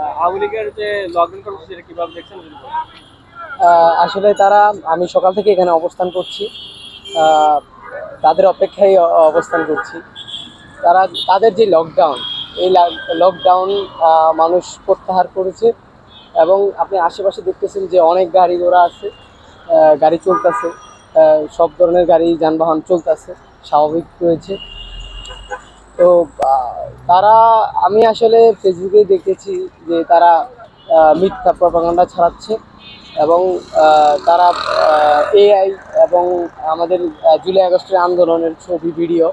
আওয়ামী লীগের যে কর্মসূচি দেখছেন? আসলে তারা, আমি সকাল থেকে এখানে অবস্থান করছি। তাদের অপেক্ষায় অবস্থান করছি। তারা, তাদের যে লকডাউন এই লকডাউন মানুষ প্রত্যাহার করেছে এবং আপনি আশেপাশে দেখতেছেন যে অনেক গাড়ি ঘোড়া আছে গাড়ি চলতেছে সব ধরনের গাড়ি, যানবাহন চলতেছে, স্বাভাবিক রয়েছে। তো তারা, আমি আসলে ফেসবুকে দেখেছি যে তারা মিথ্যা প্রপাগান্ডা ছড়াচ্ছে এবং তারা এআই এবং আমাদের জুলাই আগস্টের আন্দোলনের ছবি, ভিডিও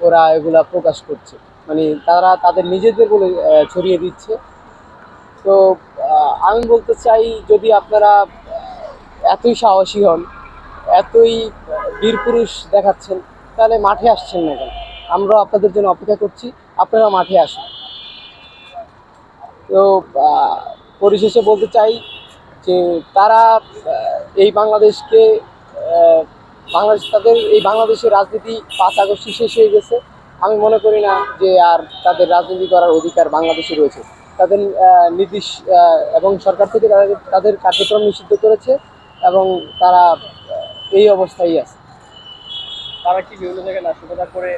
ওরা এগুলা প্রকাশ করছে। মানে তারা তাদের নিজেদের বলে ছড়িয়ে দিচ্ছে। তো আমি বলতে চাই যদি আপনারা এতই সাহসী হন, এতই বীরপুরুষ দেখাচ্ছেন, তাহলে মাঠে আসছেন না কেন? আমরা আপনাদের জন্য অপেক্ষা করছি। আপনারা মাঠে আসুন। তো পরিশেষে বলতে চাই যে তারা এই বাংলাদেশকে বাংলাদেশ, তাদের এই বাংলাদেশের রাজনীতি পাঁচ আগস্টে শেষ হয়ে গেছে। আমি মনে করি না যে আর তাদের রাজনীতি করার অধিকার বাংলাদেশে রয়েছে। তাদের নীতিশ এবং সরকার থেকে তাদের তাদের কার্যক্রম নিষিদ্ধ করেছে এবং তারা এই অবস্থায় আছে। তারা কি বিভিন্ন জায়গায় নাশকতা করে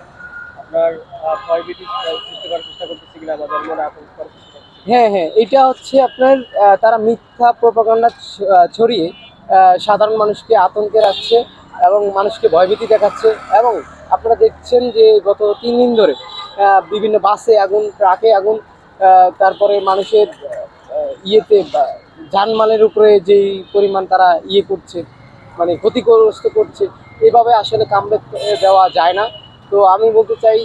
আপনার করার চেষ্টা করতেছে কিনা বা হ্যাঁ হ্যাঁ এটা হচ্ছে আপনার তারা মিথ্যা প্রপাগান্ডা ছড়িয়ে সাধারণ মানুষকে আতঙ্কে রাখছে এবং মানুষকে ভয়ভীতি দেখাচ্ছে এবং আপনারা দেখছেন যে গত তিন দিন ধরে বিভিন্ন বাসে আগুন, ট্রাকে আগুন তারপরে মানুষের ইয়েতে যানমালের উপরে যেই পরিমাণ তারা ইয়ে করছে মানে ক্ষতিগ্রস্ত করছে, এভাবে আসলে কামব্যাক দেওয়া যায় না। তো আমি বলতে চাই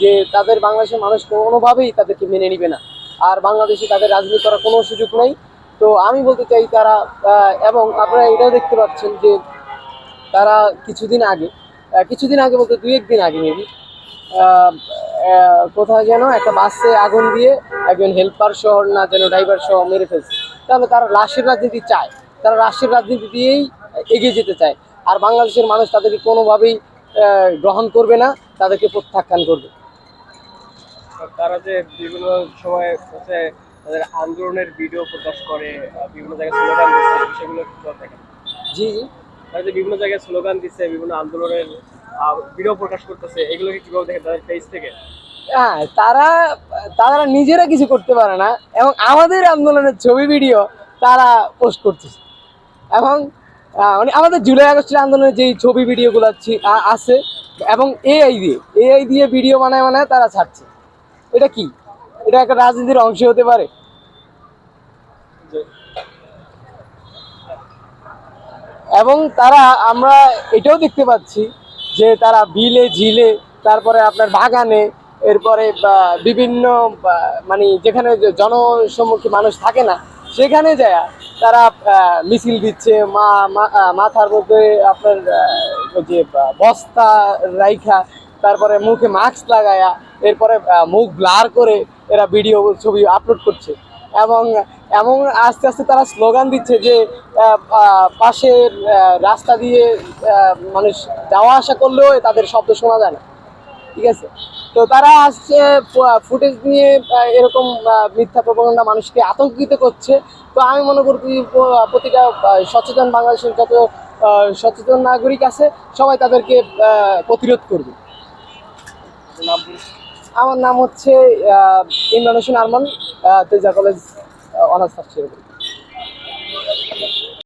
যে তাদের বাংলাদেশের মানুষ কোনোভাবেই তাদেরকে মেনে নিবে না। আর বাংলাদেশে তাদের রাজনীতি করার কোনো সুযোগ নেই। তো আমি বলতে চাই তারা এবং আপনারা এটাও দেখতে পাচ্ছেন যে তারা কিছুদিন আগে কিছুদিন আগে বলতে দুই একদিন আগে মেবি কোথায় যেন একটা বাসে আগুন দিয়ে একজন হেল্পার সহ না যেন ড্রাইভার সহ মেরে ফেলছে। তাহলে তারা রাষ্ট্রের রাজনীতি চায়। তারা রাষ্ট্রের রাজনীতি দিয়েই এগিয়ে যেতে চায়। আর বাংলাদেশের মানুষ তাদেরকে কোনোভাবেই গ্রহণ করবে না তাদেরকে প্রত্যাখ্যান করবে। তারা যে বিভিন্ন সময় হচ্ছে তাদের আন্দোলনের ভিডিও প্রকাশ করে বিভিন্ন জায়গায় স্লোগান দিচ্ছে সেগুলো দেখেন। জি জি। তারা যে বিভিন্ন জায়গায় স্লোগান দিচ্ছে বিভিন্ন আন্দোলনের ভিডিও প্রকাশ করতেছে এগুলোকে কীভাবে দেখেন তাদের পেজ থেকে? হ্যাঁ তারা তারা নিজেরা কিছু করতে পারে না এবং আমাদের আন্দোলনের ছবি ভিডিও তারা পোস্ট করতেছে। এবং মানে আমাদের জুলাই আগস্টের আন্দোলনের যেই ছবি ভিডিওগুলো আছে এবং এআই দিয়ে এআই দিয়ে ভিডিও বানায় বানায় তারা ছাড়ছে। এটা কি? এটা একটা রাজনীতির অংশ হতে পারে? এবং তারা, আমরা এটাও দেখতে পাচ্ছি যে তারা বিলে ঝিলে, তারপরে আপনার বাগানে, এরপরে বিভিন্ন মানে যেখানে জনসম্মুখী মানুষ থাকে না সেখানে যায়, তারা মিছিল দিচ্ছে, মা মাথার মধ্যে আপনার যে বস্তা রাইখা, তারপরে মুখে মাস্ক লাগায়া, এরপরে মুখ ব্লার করে এরা ভিডিও ছবি আপলোড করছে। এবং, এমন আস্তে আস্তে তারা স্লোগান দিচ্ছে যে পাশের রাস্তা দিয়ে মানুষ যাওয়া আসা করলেও তাদের শব্দ শোনা যায় না। ঠিক আছে? তো তারা আসছে ফুটেজ নিয়ে এরকম মিথ্যা প্রপাগান্ডা মানুষকে আতঙ্কিত করছে। তো আমি মনে করি প্রতিটা সচেতন বাংলাদেশের যত সচেতন নাগরিক আছে, সবাই তাদেরকে প্রতিরোধ করবে। আমার নাম হচ্ছে ইমরান হোসেন আরমান তেজা কলেজ অনার্স ফার্স্ট